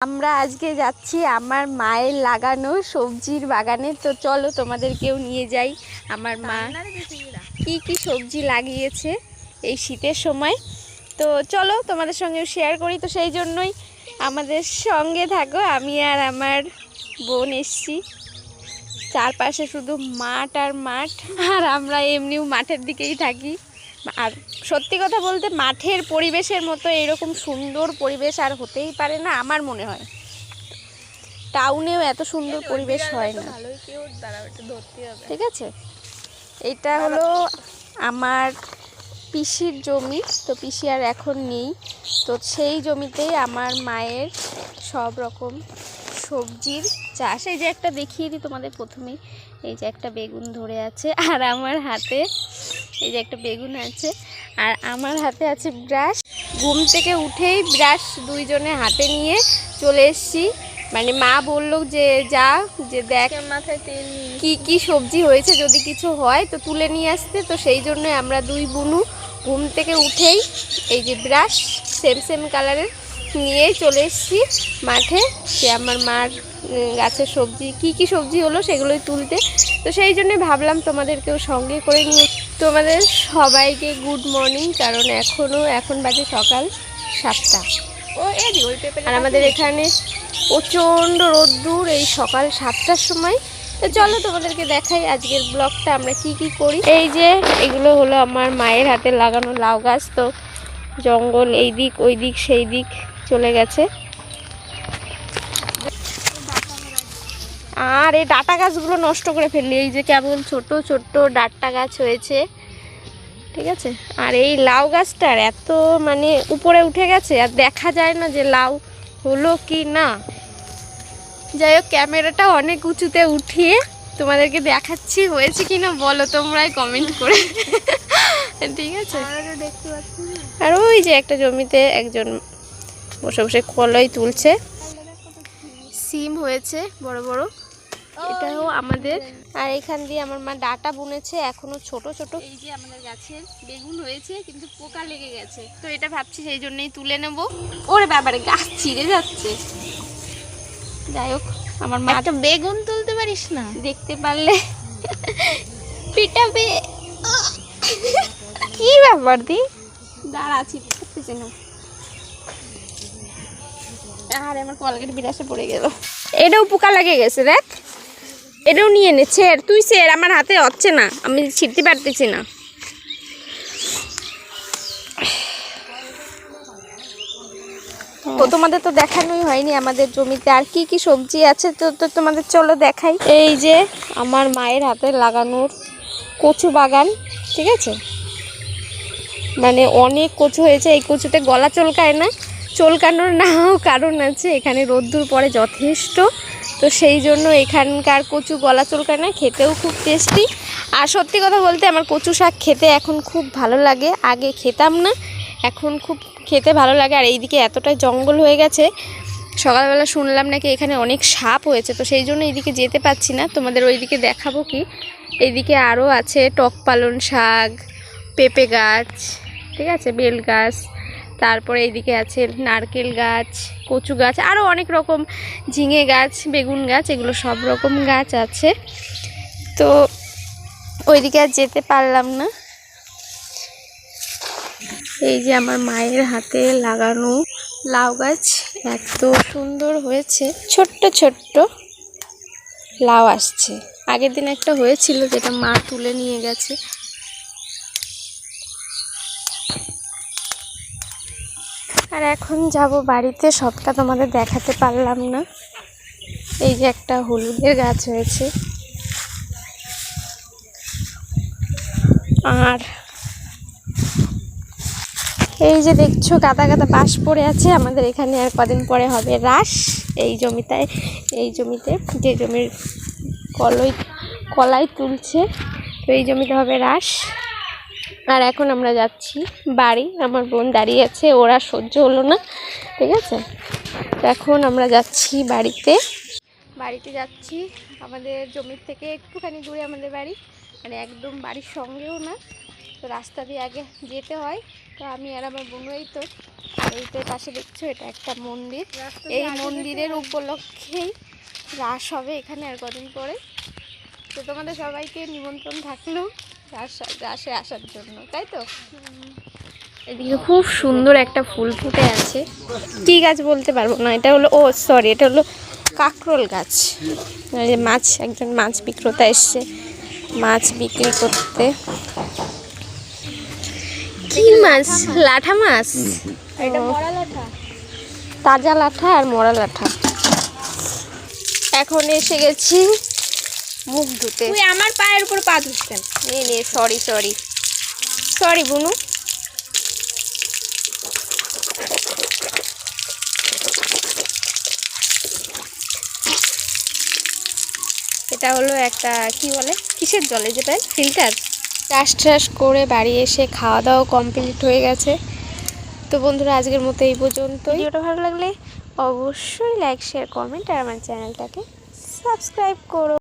আমরা আজকে যাচ্ছি আমার মায়ের লাগানো সবজির বাগানে। তো চলো তোমাদেরকেও নিয়ে যাই আমার মা। কি কি সবজি লাগিয়েছে এই শীতের সময়? তো চলো তোমাদের সঙ্গে শেয়ার করি। তো সেই জন্যই আমাদের সঙ্গে থাকো। আমি আর আমার বোন এসছি। চারপাশে শুধু মাঠ আর মাঠ। আর আমরা এমনিও মাঠের দিকেই থাকি। আর সত্যি কথা বলতে মাঠের পরিবেশের মতো এরকম সুন্দর পরিবেশ আর হতেই পারে না আমার মনে হয়। টাউনেও এত সুন্দর পরিবেশ হয় না। ঠিক আছে? এটা হলো আমার পিসির জমি। তো পিসি আর এখন নেই। তো সেই জমিতেই আমার মায়ের সব রকম সবজির চাষ। এই যে একটা দেখিয়ে দিই তোমাদের প্রথমেই এই যে একটা বেগুন ধরে আছে। আর আমার হাতে এই যে একটা বেগুন আছে আর আমার হাতে আছে ব্রাশ। ঘুম থেকে উঠেই ব্রাশ দুইজনে হাতে নিয়ে চলে এসেছি। মানে মা বলল যে যা যে দেখ মাথায় তেল নিয়ে কি কি সবজি হয়েছে যদি কিছু হয় তো তুলে নিয়ে আসতে। তো সেই জন্য আমরা দুই বুনু ঘুম থেকে উঠেই এই যে ব্রাশ সেম সেম কালারের নিয়েই চলে এসেছি মাঠে। যে আমার মার গাছের সবজি কি কি সবজি হলো সেগুলোই তুলতে। তো সেই জন্য ভাবলাম তোমাদেরকেও সঙ্গে করে নিয়ে তোমাদের সবাইকে গুড মর্নিং কারণ এখনও এখন বাজে সকাল সাতটা। ও এই আর আমাদের এখানে প্রচণ্ড রোদ্দুর এই সকাল সাতটার সময়। তো চলো তোমাদেরকে দেখাই আজকের ব্লগটা আমরা কি কি করি। এই যে এগুলো হলো আমার মায়ের হাতে লাগানো লাউ গাছ। তো জঙ্গল এই দিক ওই দিক সেই দিক চলে গেছে। আর এই ডাটা গাছগুলো নষ্ট করে ফেললি। এই যে কেমন ছোট ছোট ডাটা গাছ হয়েছে। ঠিক আছে? আর এই লাউ গাছটার এত মানে উপরে উঠে গেছে, আর দেখা যায় না যে লাউ হলো কি না। যাই হোক, ক্যামেরাটা অনেক উঁচুতে উঠিয়ে তোমাদেরকে দেখাচ্ছি, হয়েছে কি না বলো তোমরাই কমেন্ট করে। ঠিক আছে? আর ওই যে একটা জমিতে একজন বসে বসে কলই তুলছে। সিম হয়েছে, বড় বড়। এটাও আমাদের। আর এখান দিয়ে আমার মা ডাটা বুনেছে এখনও ছোট ছোট। এই যে আমাদের গাছের বেগুন হয়েছে কিন্তু পোকা লেগে গেছে। তো এটা ভাবছি সেই জন্যই তুলে নেব। ওরে বাবারে গাছ ছিঁড়ে যাচ্ছে। যাই হোক আমার মা একটা বেগুন তুলতে পারিস না? দেখতে পারলে পিটাবে। কি ব্যাপার দি? দাঁড়াচ্ছি করতেছি না আর আমার কলগেট বিরাসে পড়ে গেল। এটাও পোকা লেগে গেছে দেখ। এটাও নিয়ে নে। ছেড় তুই ছেড় আমার হাতে হচ্ছে না। আমি ছিঁড়তে পারতেছি না। তো তোমাদের তো দেখানোই হয়নি আমাদের জমিতে। আর কি কি সবজি আছে তো তো তোমাদের চলো দেখাই। এই যে আমার মায়ের হাতে লাগানোর কচু বাগান ঠিক আছে? মানে অনেক কচু হয়েছে। এই কচুতে গলা চলকায় না। চলকানোর নাও কারণ আছে। এখানে রোদ্দুর পরে যথেষ্ট। তো সেই জন্য এখানকার কচু গলা চলকায় না, খেতেও খুব টেস্টি আর সত্যি কথা বলতে আমার কচু শাক খেতে এখন খুব ভালো লাগে। আগে খেতাম না, এখন খুব খেতে ভালো লাগে। আর এইদিকে এতটাই জঙ্গল হয়ে গেছে, সকালবেলা শুনলাম নাকি এখানে অনেক সাপ হয়েছে। তো সেই জন্য এইদিকে যেতে পারছি না। তোমাদের ওইদিকে দেখাবো কি? এইদিকে আরও আছে টক পালন শাক, পেঁপে গাছ, ঠিক আছে? বেল গাছ তারপরে এইদিকে আছে নারকেল গাছ, কচু গাছ আরও অনেক রকম ঝিঙে গাছ, বেগুন গাছ, এগুলো সব রকম গাছ আছে। তো ওইদিকে আর যেতে পারলাম না। এই যে আমার মায়ের হাতে লাগানো লাউ গাছ, এত সুন্দর হয়েছে। ছোট্ট ছোট্ট লাউ আসছে। আগের দিন একটা হয়েছিল, যেটা মা তুলে নিয়ে গেছে। আর এখন যাব বাড়িতে, সবটা তোমাদের দেখাতে পারলাম না। এই যে একটা হলুদের গাছ হয়েছে। আর এই যে দেখছ, গাদা গাদা বাঁশ পড়ে আছে। আমাদের এখানে আর কদিন পরে হবে রাস। এই জমিটায়, এই জমিতে, যে জমির কলই, কলাই তুলছে, তো এই জমিতে হবে রাস। আর এখন আমরা যাচ্ছি বাড়ি। আমার বোন দাঁড়িয়ে আছে ওরা সহ্য হলো না ঠিক আছে? তো এখন আমরা যাচ্ছি বাড়িতে। বাড়িতে যাচ্ছি আমাদের জমির থেকে একটুখানি দূরে আমাদের বাড়ি। মানে একদম বাড়ির সঙ্গেও না তো রাস্তা দিয়ে আগে যেতে হয়। তো আমি আর আমার বোনই তো আর এইটার পাশে দেখছ এটা একটা মন্দির। এই মন্দিরের উপলক্ষেই রাস হবে এখানে আর কদিন পরে। তো তোমাদের সবাইকে নিমন্ত্রণ থাকল। রাসে আসার জন্য তাই তো? এদিকে খুব সুন্দর একটা ফুল ফুটে আছে। কি গাছ বলতে পারব না এটা হলো ও সরি এটা হলো কাকরোল গাছ। মাছ একজন মাছ বিক্রেতা এসছে মাছ বিক্রি করতে। কি মাছ? লাঠা মাছ? এটা মরা লাঠা। তাজা লাঠা আর মরা লাঠা। এখন এসে গেছি মুখ ধুতে। তুই আমার পায়ের উপর পা ধুসতেন নে নে সরি সরি সরি বুনু। এটা হলো একটা কি বলে? কিসের জলে? যেটা ফিল্টার চাষ টাস করে বাড়ি এসে খাওয়া দাওয়া কমপ্লিট হয়ে গেছে। তো বন্ধুরা আজকের মতো এই পর্যন্ত ভিডিওটা ভালো লাগলে অবশ্যই লাইক শেয়ার কমেন্ট আর আমার চ্যানেলটাকে সাবস্ক্রাইব করো।